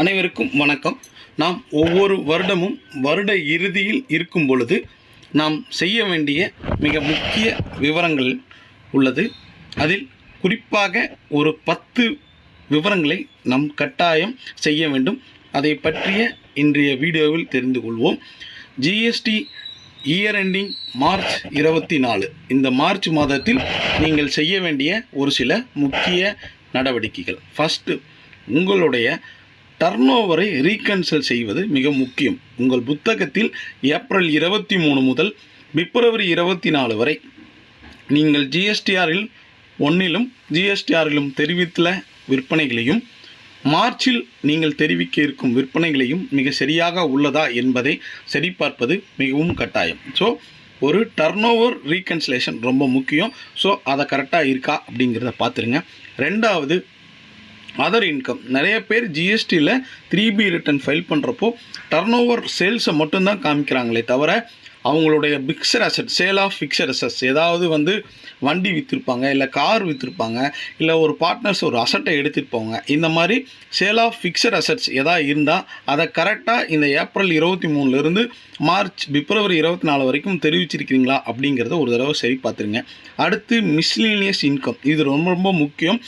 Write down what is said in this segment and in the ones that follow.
அனைவருக்கும் வணக்கம். நாம் ஒவ்வொரு வருடமும் வருட இறுதியில் இருக்கும் பொழுது நாம் செய்ய வேண்டிய மிக முக்கிய விவரங்கள் உள்ளது. அதில் குறிப்பாக ஒரு பத்து விவரங்களை நாம் கட்டாயம் செய்ய வேண்டும். அதை பற்றிய இன்றைய வீடியோவில் தெரிந்து கொள்வோம். ஜிஎஸ்டி இயர் எண்டிங் மார்ச் இருபத்தி நாலு. இந்த மார்ச் மாதத்தில் நீங்கள் செய்ய வேண்டிய ஒரு சில முக்கிய நடவடிக்கைகள். ஃபஸ்ட்டு உங்களுடைய டர்னோவரை ரீகன்சல் செய்வது மிக முக்கியம். உங்கள் புத்தகத்தில் ஏப்ரல் இருபத்தி மூணு முதல் பிப்ரவரி இருபத்தி நாலு வரை. நீங்கள் ஜிஎஸ்டிஆரில் ஒன்றிலும் ஜிஎஸ்டிஆரிலும் தெரிவித்துள்ள விற்பனைகளையும் மார்ச்சில் நீங்கள் தெரிவிக்க இருக்கும் விற்பனைகளையும் மிக சரியாக உள்ளதா என்பதை சரிபார்ப்பது மிகவும் கட்டாயம். ஸோ ஒரு டர்னோவர் ரீகன்சலேஷன் ரொம்ப முக்கியம். ஸோ அதை கரெக்டாக இருக்கா அப்படிங்கிறத பார்த்துருங்க. ரெண்டாவது அதர் இன்கம். நிறைய பேர் ஜிஎஸ்டியில் த்ரீ பி ரிட்டர்ன் ஃபைல் பண்ணுறப்போ டர்ன் ஓவர் சேல்ஸை மட்டும்தான் காமிக்கிறாங்களே தவிர அவங்களுடைய fixed asset sale of fixed assets ஏதாவது வந்து வண்டி விற்றுருப்பாங்க இல்லை கார் விற்றுருப்பாங்க இல்லை ஒரு பார்ட்னர்ஸ் ஒரு அசட்டை எடுத்துகிட்டு போவாங்க. இந்த மாதிரி சேல் ஆஃப் ஃபிக்சர் அசட்ஸ் எதாவது இருந்தால் அதை கரெக்டாக இந்த ஏப்ரல் இருபத்தி மூணுலேருந்து மார்ச் பிப்ரவரி இருபத்தி நாலு வரைக்கும் தெரிவிச்சிருக்கிறீங்களா அப்படிங்கிறத ஒரு தடவை சரி பார்த்துருங்க. அடுத்து மிஸ்லீனியஸ் இன்கம் இது ரொம்ப ரொம்ப முக்கியம்.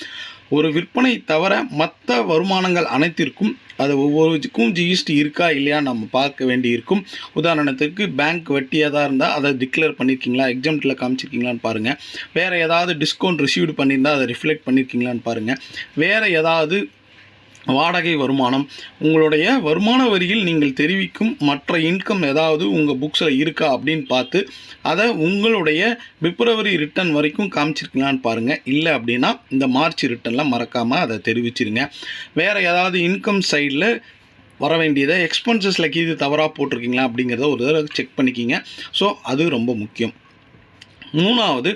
ஒரு விற்பனை தவிர மற்ற வருமானங்கள் அனைத்திற்கும் அது ஒவ்வொருக்கும் ஜிஎஸ்டி இருக்கா இல்லையா நம்ம பார்க்க வேண்டி இருக்கும் உதாரணத்துக்கு பேங்க் வட்டியாக தான் இருந்தால் அதை டிக்ளேர் பண்ணியிருக்கீங்களா எக்ஸாம்ட்டில் காமிச்சிருக்கீங்களான்னு பாருங்கள் வேறு ஏதாவது டிஸ்கவுண்ட் ரிசீவ்டு பண்ணியிருந்தால் அதை ரிஃப்ளெக்ட் பண்ணியிருக்கீங்களான்னு பாருங்கள் வேறு ஏதாவது வாடகை வருமானம். உங்களுடைய வருமான வரியில் நீங்கள் தெரிவிக்கும் மற்ற இன்கம் ஏதாவது உங்கள் புக்ஸில் இருக்கா அப்படின்னு பார்த்து அதை உங்களுடைய பிப்ரவரி ரிட்டர்ன் வரைக்கும் காமிச்சிருக்கலான்னு பாருங்கள் இல்லை அப்படின்னா இந்த மார்ச் ரிட்டன்லாம் மறக்காமல் அதை தெரிவிச்சிருங்க. வேறு ஏதாவது இன்கம் சைடில் வர வேண்டியதை எக்ஸ்பென்சஸில் கீது தவறாக போட்டிருக்கீங்களா அப்படிங்கிறத ஒரு தடவை செக் பண்ணிக்கிங்க. ஸோ அது ரொம்ப முக்கியம். மூணாவது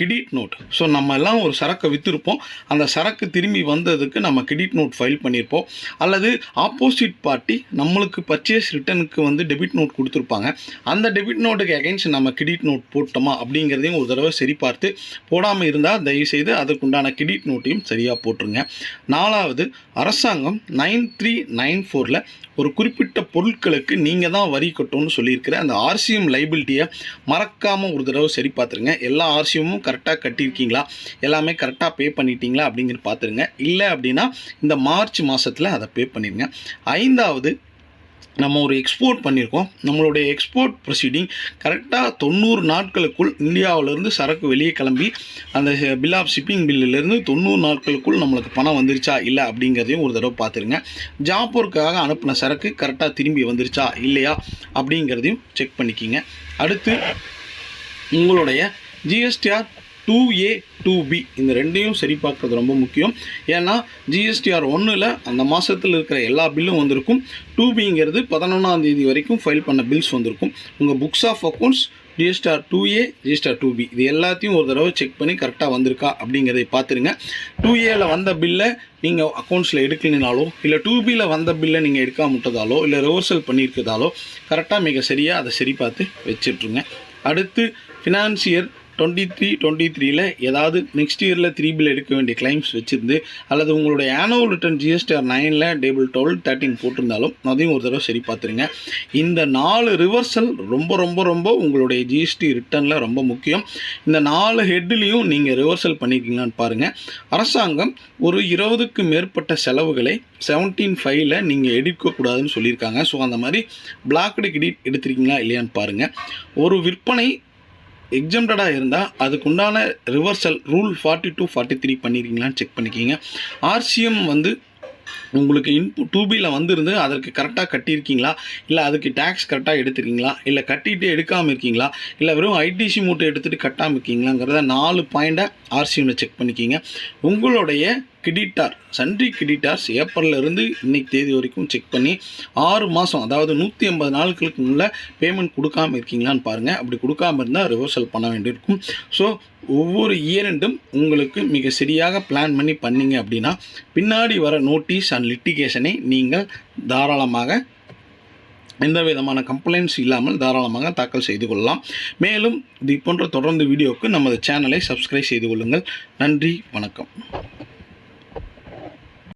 கிடிட் நோட். ஸோ நம்ம எல்லாம் ஒரு சரக்கை விற்றுருப்போம் அந்த சரக்கு திரும்பி வந்ததுக்கு நம்ம கிடிட் நோட் ஃபைல் பண்ணியிருப்போம் அல்லது ஆப்போசிட் பார்ட்டி நம்மளுக்கு பர்ச்சேஸ் ரிட்டனுக்கு வந்து டெபிட் நோட் கொடுத்துருப்பாங்க. அந்த டெபிட் நோட்டுக்கு அகைன்ஸ்ட் நம்ம கிடிட் நோட் போட்டோமா அப்படிங்கிறதையும் ஒரு தடவை சரி பார்த்து போடாமல் இருந்தால் தயவுசெய்து அதுக்குண்டான கிடிட் நோட்டையும் சரியாக போட்டுருங்க. நாலாவது அரசாங்கம் நைன் த்ரீ நைன் ஃபோரில் ஒரு குறிப்பிட்ட பொருட்களுக்கு நீங்கள் தான் வரி கட்டணும்னு சொல்லியிருக்கிற அந்த ஆர்சிஎம் லைபிலிட்டியை மறக்காமல் ஒரு தடவை சரி பார்த்துருங்க எல்லா ஆர்சிஎமும் கரெக்டாக கட்டியிருக்கீங்களா? எல்லாமே கரெக்டாக பே பண்ணிட்டீங்களா? அப்படிங்கிறது பார்த்துருங்க. இல்லை அப்படின்னா இந்த மார்ச் மாதத்தில் அதை பே பண்ணிடுங்க ஐந்தாவது நம்ம ஒரு எக்ஸ்போர்ட் பண்ணியிருக்கோம். நம்மளுடைய எக்ஸ்போர்ட் ப்ரொசீடிங் கரெக்டாக தொண்ணூறு நாட்களுக்குள் இந்தியாவிலேருந்து சரக்கு வெளியே கிளம்பி அந்த பில் ஆஃப் ஷிப்பிங் பில்லிலேருந்து தொண்ணூறு நாட்களுக்குள் நம்மளுக்கு பணம் வந்துருச்சா? இல்லை அப்படிங்கிறதையும் ஒரு தடவை பார்த்துருங்க. ஜாப்பூருக்காக அனுப்பின சரக்கு கரெக்டாக திரும்பி வந்துருச்சா? இல்லையா? அப்படிங்கிறதையும் செக் பண்ணிக்கிங்க. அடுத்து உங்களுடைய GSTR two A two B இந்த ரெண்டையும் சரி பார்க்குறது ரொம்ப முக்கியம். ஏன்னா ஜிஎஸ்டிஆர் ஒன்றில் அந்த மாதத்தில் இருக்கிற எல்லா பில்லும் வந்திருக்கும். டூ பிங்கிறது பதினொன்றாந்தேதி வரைக்கும் ஃபைல் பண்ண பில்ஸ் வந்திருக்கும். உங்கள் books of accounts GSTR two A GSTR two B இது எல்லாத்தையும் ஒரு தடவை செக் பண்ணி கரெக்டாக வந்திருக்கா அப்படிங்கிறதை பார்த்துருங்க. டூ ஏல வந்த பில்லை நீங்கள் அக்கௌண்ட்ஸில் எடுக்கலினாலோ இல்லை டூ பியில் வந்த பில்லை நீங்கள் எடுக்காம விட்டதாலோ இல்லை ரிவர்சல் பண்ணியிருக்கதாலோ கரெக்டாக மிக சரியாக அதை சரி பார்த்து வச்சிட்ருங்க. அடுத்து ஃபினான்சியர் டுவெண்ட்டி த்ரீ டுவெண்ட்டி த்ரீல ஏதாவது நெக்ஸ்ட் இயரில் த்ரீ பில் எடுக்க வேண்டிய கிளைம்ஸ் வச்சுருந்து அல்லது உங்களுடைய ஆனுவல் ரிட்டர்ன் ஜிஎஸ்டிஆர் நைனில் டேபிள் டுவெல் தேர்ட்டின் போட்டிருந்தாலும் அதையும் ஒரு தடவை சரி பார்த்துருங்க. இந்த நாலு ரிவர்சல் ரொம்ப ரொம்ப ரொம்ப உங்களுடைய ஜிஎஸ்டி ரிட்டர்னில் ரொம்ப முக்கியம். இந்த நாலு ஹெட்லேயும் நீங்கள் ரிவர்சல் பண்ணியிருக்கீங்களான்னு பாருங்கள் அரசாங்கம் ஒரு இருபதுக்கு மேற்பட்ட செலவுகளை செவன்டீன் ஃபைவ்ல நீங்கள் எடுக்கக்கூடாதுன்னு சொல்லியிருக்காங்க. ஸோ அந்த மாதிரி பிளாக்டு கிரெடிட் எடுத்திருக்கீங்களா இல்லையான்னு பாருங்கள் ஒரு விற்பனை எக்ஸம்டடாக இருந்தால் அதுக்குண்டான reversal rule forty two forty three பண்ணியிருக்கீங்களான்னு check பண்ணிக்கிங்க ஆர்சிஎம் வந்து உங்களுக்கு இன்புட் டூபியில் வந்திருந்து அதற்கு கரெக்டாக கட்டியிருக்கீங்களா? இல்லை அதுக்கு டேக்ஸ் கரெக்டாக எடுத்துருக்கீங்களா? இல்லை கட்டிட்டு எடுக்காமல் இருக்கீங்களா? இல்லை வெறும் ஐடிசி மூட்டை எடுத்துகிட்டு கட்டாமல் இருக்கீங்களாங்கிறத நாலு பாயிண்ட்டை ஆர்சிஎம்மில் செக் பண்ணிக்கிங்க. உங்களுடைய கிடிட்டார். சன்றி கிடிட்டார்ஸ் ஏப்ரல்லேருந்து இன்னைக்கு தேதி வரைக்கும் செக் பண்ணி ஆறு மாதம் அதாவது நூற்றி ஐம்பது நாட்களுக்கு முன்னே பேமெண்ட் கொடுக்காம இருக்கீங்களான்னு பாருங்கள் அப்படி கொடுக்காம இருந்தால் ரிவர்சல் பண்ண வேண்டியிருக்கும். ஸோ ஒவ்வொரு இயரண்டும் உங்களுக்கு மிக சரியாக பிளான் பண்ணி பண்ணிங்க அப்படின்னா பின்னாடி வர நோட்டீஸ் அண்ட் லிட்டிகேஷனை நீங்கள் தாராளமாக எந்த விதமான கம்ப்ளைண்ட்ஸ் இல்லாமல் தாராளமாக தாக்கல் செய்து கொள்ளலாம். மேலும் இது போன்ற தொடர்ந்து வீடியோவுக்கு நமது சேனலை சப்ஸ்கிரைப் செய்து கொள்ளுங்கள். நன்றி வணக்கம்.